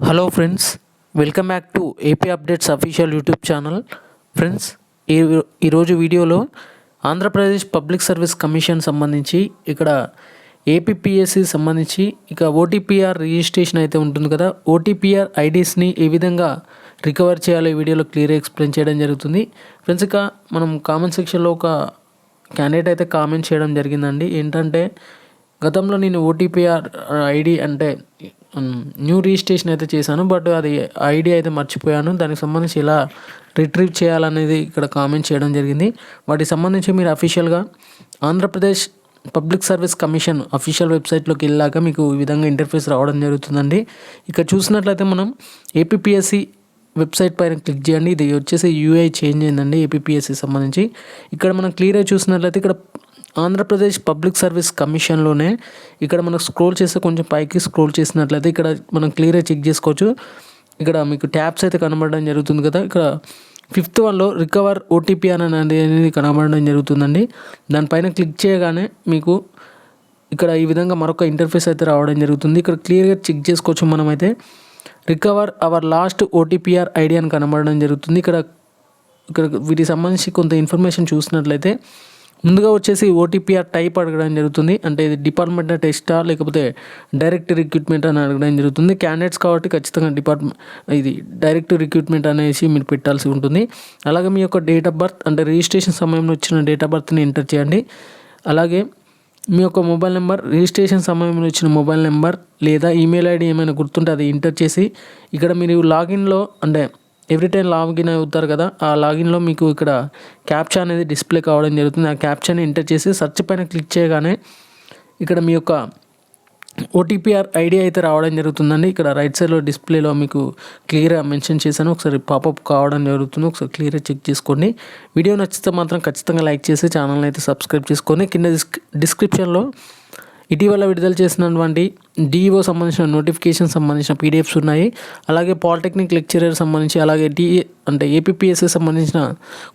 Hello friends welcome back to AP updates official YouTube channel friends ఈ ఈరోజు వీడియోలో Andhra Pradesh public service commission సంబంధించి ఇక్కడ ఏపీపీఎస్సి సంబంధించి ఇక ఓటీపీఆర్ రిజిస్ట్రేషన్ అయితే ఉంటుంది కదా. ఓటీపీఆర్ ఐడీస్ని ఏ విధంగా రికవర్ చేయాలో ఈ వీడియోలో క్లియర్గా ఎక్స్ప్లెయిన్ చేయడం జరుగుతుంది. ఫ్రెండ్స్ ఇక మనం కామెంట్ సెక్షన్లో ఒక క్యాండిడేట్ అయితే కామెంట్ చేయడం జరిగిందండి. ఏంటంటే గతంలో నేను ఓటీపీఆర్ ఐడి అంటే న్యూ రిజిస్ట్రేషన్ అయితే చేశాను బట్ అది ఐడి అయితే మర్చిపోయాను. దానికి సంబంధించి ఎలా రిట్రీవ్ చేయాలనేది ఇక్కడ కామెంట్ చేయడం జరిగింది. వాటికి సంబంధించి మీరు అఫీషియల్గా Andhra Pradesh public service commission official వెబ్సైట్లోకి వెళ్ళాక మీకు ఈ విధంగా ఇంటర్ఫేస్ రావడం జరుగుతుందండి. ఇక్కడ చూసినట్లయితే మనం ఏపీఎస్సి వెబ్సైట్ పైన క్లిక్ చేయండి. ఇది వచ్చేసి యూఐ చేంజ్ అయిందండి ఏపీఎస్సి సంబంధించి. ఇక్కడ మనం క్లియర్గా చూసినట్లయితే ఇక్కడ ఆంధ్రప్రదేశ్ పబ్లిక్ సర్వీస్ కమిషన్లోనే ఇక్కడ మనం స్క్రోల్ చేస్తే కొంచెం పైకి స్క్రోల్ చేసినట్లయితే ఇక్కడ మనం క్లియర్గా చెక్ చేసుకోవచ్చు. ఇక్కడ మీకు ట్యాబ్స్ అయితే కనబడడం జరుగుతుంది కదా. ఇక్కడ ఫిఫ్త్ వన్లో రికవర్ ఓటీపీ అని అనేది కనబడడం జరుగుతుందండి. దానిపైన క్లిక్ చేయగానే మీకు ఇక్కడ ఈ విధంగా మరొక ఇంటర్ఫేస్ అయితే రావడం జరుగుతుంది. ఇక్కడ క్లియర్గా చెక్ చేసుకోవచ్చు మనమైతే. Recover your lost OTP or ID అని కనబడడం జరుగుతుంది. ఇక్కడ ఇక్కడ వీటికి సంబంధించి కొంత ఇన్ఫర్మేషన్ చూసినట్లయితే ముందుగా వచ్చేసి ఓటీపీఆర్ టైప్ అడగడం జరుగుతుంది. అంటే ఇది డిపార్ట్మెంట్ టెస్టా లేకపోతే డైరెక్ట్ రిక్రూట్మెంట్ అని అడగడం జరుగుతుంది. క్యాండిడేట్స్ కాబట్టి ఖచ్చితంగా డిపార్ట్మెంట్ ఇది డైరెక్ట్ రిక్రూట్మెంట్ అనేసి మీరు పెట్టాల్సి ఉంటుంది. అలాగే మీ యొక్క డేట్ ఆఫ్ బర్త్ అంటే రిజిస్ట్రేషన్ సమయంలో వచ్చిన డేట్ ఆఫ్ బర్త్ని ఎంటర్ చేయండి. అలాగే మీ యొక్క మొబైల్ నెంబర్ రిజిస్ట్రేషన్ సమయంలో ఇచ్చిన మొబైల్ నెంబర్ లేదా ఈమెయిల్ ఐడి ఏమైనా గుర్తుంటే అది ఎంటర్ చేసి ఇక్కడ మీరు లాగిన్లో అంటే ఎవ్రీ టైం లాగిన్ అవుతారు కదా ఆ లాగిన్లో మీకు ఇక్కడ క్యాప్చా అనేది డిస్ప్లే కావడం జరుగుతుంది. ఆ క్యాప్చాని ఎంటర్ చేసి సెర్చ్ పైన క్లిక్ చేయగానే ఇక్కడ మీ యొక్క ఓటీపీఆర్ ఐడి అయితే రావడం జరుగుతుందండి. ఇక్కడ రైట్ సైడ్లో డిస్ప్లేలో మీకు క్లియర్గా మెన్షన్ చేశాను. ఒకసారి పాపప్ కావడం జరుగుతుంది. ఒకసారి క్లియర్గా చెక్ చేసుకోండి. వీడియో నచ్చితే మాత్రం ఖచ్చితంగా లైక్ చేసి ఛానల్ని అయితే సబ్స్క్రైబ్ చేసుకోండి కింద డిస్క్రిప్షన్లో ఇటీవల విడుదల చేసినటువంటి డిఈఓ సంబంధించిన నోటిఫికేషన్ సంబంధించిన పీడిఎఫ్స్ ఉన్నాయి. అలాగే పాలిటెక్నిక్ లెక్చరర్ సంబంధించి అలాగే డిఏ అంటే ఏపీపీఎస్కి సంబంధించిన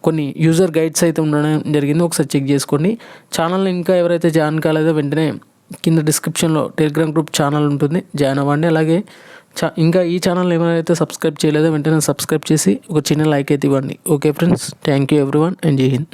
కొన్ని యూజర్ గైడ్స్ అయితే ఉండడం జరిగింది. ఒకసారి చెక్ చేసుకోండి. ఛానల్ని ఇంకా ఎవరైతే జాయిన్ కాలేదో వెంటనే కింద డిస్క్రిప్షన్లో టెలిగ్రామ్ గ్రూప్ ఛానల్ ఉంటుంది. జాయిన్ అవ్వండి. అలాగే చా ఇంకా ఈ ఛానల్ ఏమైతే సబ్స్క్రైబ్ చేయలేదో వెంటనే సబ్స్క్రైబ్ చేసి ఒక చిన్న లైక్ అయితే ఇవ్వండి. Okay friends thank you everyone and జై హింద్